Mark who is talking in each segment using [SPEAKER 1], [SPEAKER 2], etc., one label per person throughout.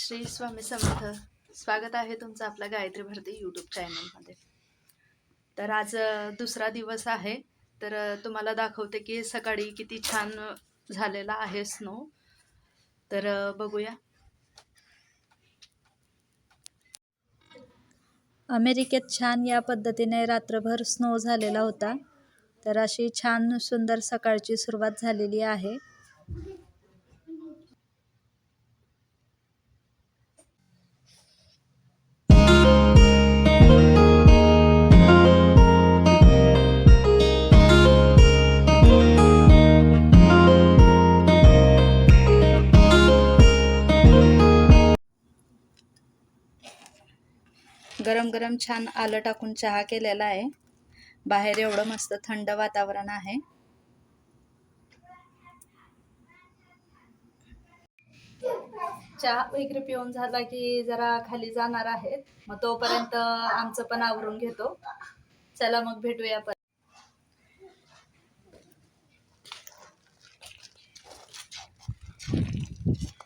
[SPEAKER 1] श्री स्वामी समर्थ. स्वागत आहे तुमचं आपल्या गायत्री भारती यूट्यूब चॅनलमध्ये तर आज दुसरा दिवस आहे. तर तुम्हाला दाखवते की सकाळी किती छान झालेला आहे स्नो तर बघूया.
[SPEAKER 2] अमेरिकेत छान या पद्धतीने रात्रभर स्नो झालेला होता. तर अशी छान सुंदर सकाळची सुरुवात झालेली आहे.
[SPEAKER 1] गरम गरम छान आलं टाकून चहा केलेला आहे. बाहेर एवढं मस्त थंड वातावरण आहे. चहा वगैरे पिऊन झाला की जरा खाली जाणार आहेत मग तोपर्यंत आमचं पण आवरून घेतो. चला मग भेटूया पण you.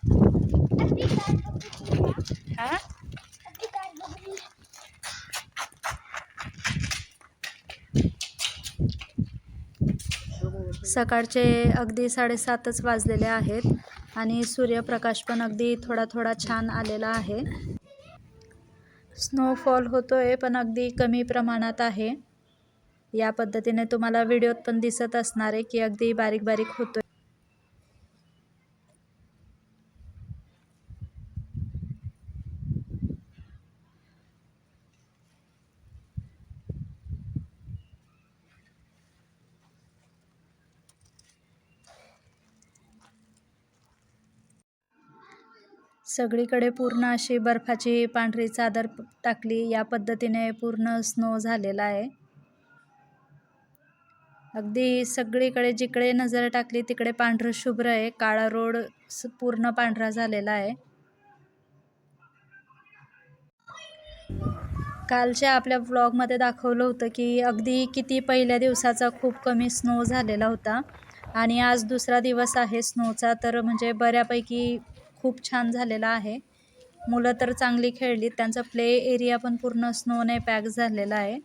[SPEAKER 2] सकाळचे अगदी साडेसातच वाजलेले आहेत आणि सूर्यप्रकाश पण अगदी थोडा थोडा छान आलेला आहे. स्नोफॉल होतोय पण अगदी कमी प्रमाणात आहे. या पद्धतीने तुम्हाला व्हिडिओत पण दिसत असणार आहे की अगदी बारीक बारीक होतोय. सगळीकडे पूर्ण अशी बर्फाची पांढरी चादर टाकली. या पद्धतीने पूर्ण स्नो झालेला आहे. अगदी सगळीकडे जिकडे नजर टाकली तिकडे पांढरं शुभ्र आहे. काळा रोड स- पूर्ण पांढरा झालेला आहे. कालच्या आपल्या व्लॉगमध्ये दाखवलं होतं की अगदी किती पहिल्या दिवसाचा खूप कमी स्नो झालेला होता. आणि आज दुसरा दिवस आहे स्नोचा. तर म्हणजे बऱ्यापैकी खूप छान झालेला आहे. मुलं तर चांगली खेळली त्यांचा प्ले एरिया पण पूर्ण स्नोने पॅक झालेला आहे.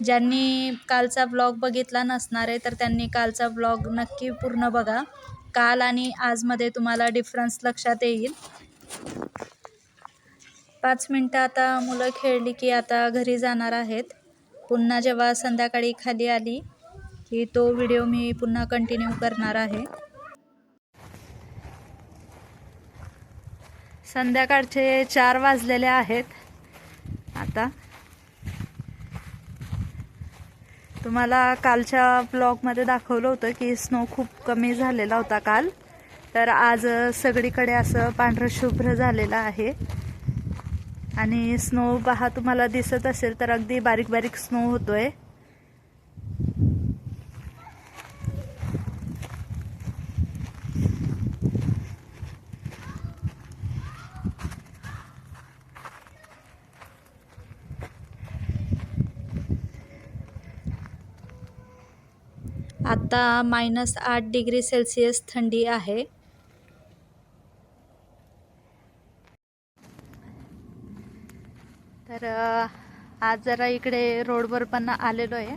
[SPEAKER 2] ज्यांनी कालचा ब्लॉग बघितला नसणार आहे तर त्यांनी कालचा ब्लॉग नक्की पूर्ण बघा. काल आणि आजमध्ये तुम्हाला डिफरन्स लक्षात येईल. पाच मिनटं आता मुलं खेळली की आता घरी जाणार आहेत. पुन्हा जेव्हा संध्याकाळी खाली आली की तो व्हिडिओ मी पुन्हा कंटिन्यू करणार आहे.
[SPEAKER 1] संध्याकाळचे चार वाजलेले आहेत. आता तुम्हाला कालच्या ब्लॉगमध्ये दाखवलं होतं की स्नो खूप कमी झालेला होता काल. तर आज सगळीकडे असं पांढरं शुभ्र झालेलं आहे. आणि स्नो पहा तुम्हाला दिसत असेल तर अगदी बारीक बारीक स्नो होतोय.
[SPEAKER 2] आता मायनस आठ डिग्री सेल्सिअस थंडी आहे.
[SPEAKER 1] तर आज जरा इकडे रोडवर पण आलेलो आहे.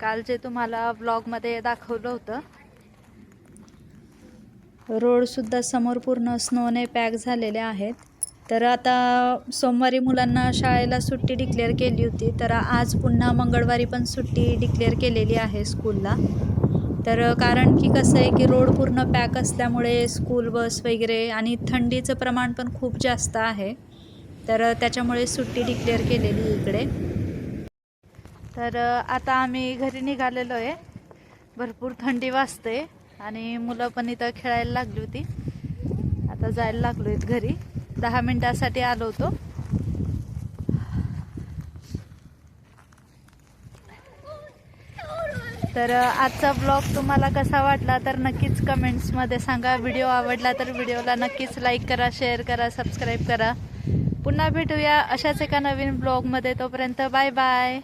[SPEAKER 1] काल जे तुम्हाला ब्लॉगमध्ये दाखवलं होतं
[SPEAKER 2] रोडसुद्धा समोर पूर्ण स्नोने पॅक झालेले आहेत. तर आता सोमवारी मुलांना शाळेला सुट्टी डिक्लेअर केली होती. तर आज पुन्हा मंगळवारी पण सुट्टी डिक्लेअर केलेली आहे स्कूलला. तर कारण की कसं आहे की रोड पूर्ण पॅक असल्यामुळे स्कूल बस वगैरे आणि थंडीचं प्रमाण पण खूप जास्त आहे. तर त्याच्यामुळे सुट्टी डिक्लेअर केलेली इकडे.
[SPEAKER 1] तर आता आम्ही घरी निघालेलो आहे. भरपूर थंडी वाजते आणि मुलं पण इथं खेळायला लागली होती. आता जायला लागलो आहेत घरी. दहा मिनटासाठी आलो होतो. तर आजचा ब्लॉग तुम्हाला कसा वाटला तर नक्कीच कमेंट्समध्ये सांगा. व्हिडिओ आवडला तर व्हिडिओला नक्कीच लाईक करा शेअर करा सबस्क्राईब करा. पुन्हा भेटूया अशाच एका नवीन ब्लॉगमध्ये तोपर्यंत बाय बाय